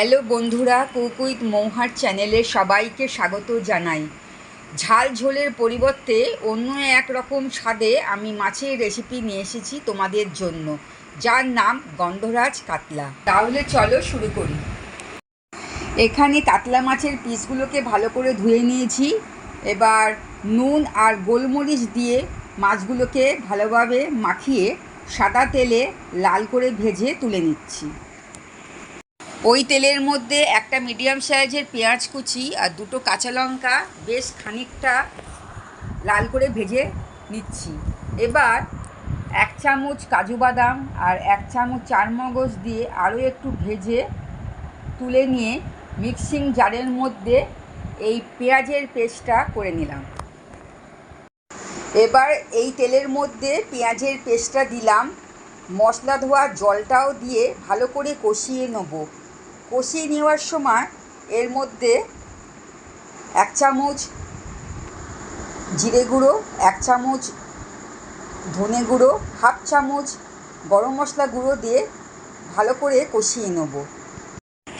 Hello বন্ধুরা কুকুইত মৌহার চ্যানেলে সবাইকে স্বাগত জানাই। ঝাল ঝোলের পরিবর্তে অন্য এক রকম স্বাদে আমি মাছের রেসিপি নিয়ে এসেছি তোমাদের জন্য। যার নাম গন্ধরাজ কাতলা। তাহলে চলো শুরু করি। এখানে কাতলা মাছের পিসগুলোকে ভালো করে ধুয়ে নিয়েছি। এবার নুন আর গোলমরিচ দিয়ে মাছগুলোকে ভালোভাবে মাখিয়ে সাদা তেলে লাল করে ভেজে তুলে নিচ্ছি। ওই তেলের মধ্যে একটা মিডিয়াম সাইজের পেঁয়াজ কুচি আর দুটো কাঁচা লঙ্কা বেশ খানিকটা লাল করে ভেজে নিচ্ছি। এবার এক চামচ কাজু বাদাম আর এক চামচ চারমগজ দিয়ে আরও একটু ভেজে তুলে নিয়ে মিক্সিং জারের মধ্যে এই পেঁয়াজের পেস্টটা করে নিলাম। এবার এই তেলের মধ্যে পেঁয়াজের পেস্টটা দিলাম। মশলা ধোয়া জলটাও দিয়ে ভালো করে কষিয়ে নেব। কষিয়ে নেওয়ার সময় এর মধ্যে এক চামচ জিরে গুঁড়ো, এক চামচ ধনে গুঁড়ো, হাফ চামচ গরম মশলা গুঁড়ো দিয়ে ভালো করে কষিয়ে নেব।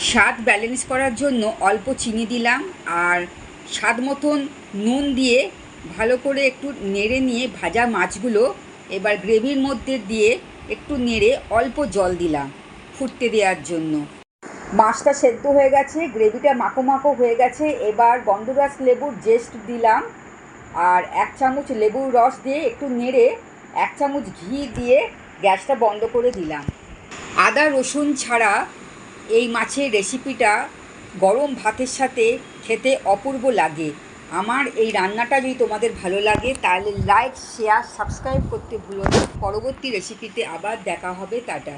স্বাদ ব্যালেন্স করার জন্য অল্প চিনি দিলাম আর স্বাদ মতন নুন দিয়ে ভালো করে একটু নেড়ে নিয়ে ভাজা মাছগুলো এবার গ্রেভির মধ্যে দিয়ে একটু নেড়ে অল্প জল দিলাম ফুটতে দেওয়ার জন্য। মাছটা সেদ্ধ হয়ে গেছে, গ্রেভিটা মাখো মাখো হয়ে গেছে। এবার গন্ধরাজ লেবুর জেস্ট দিলাম। আর এক চামচ লেবুর রস দিয়ে একটু নেড়ে এক চামচ ঘি দিয়ে গ্যাসটা বন্ধ করে দিলাম। আদা, রসুন ছাড়া এই মাছের রেসিপিটা গরম ভাতের সাথে খেতে অপূর্ব লাগে। আমার এই রান্নাটা যদি তোমাদের ভালো লাগে, তাহলে লাইক শেয়ার সাবস্ক্রাইব করতে ভুলো না। পরবর্তী রেসিপিতে আবার দেখা হবে, টাটা।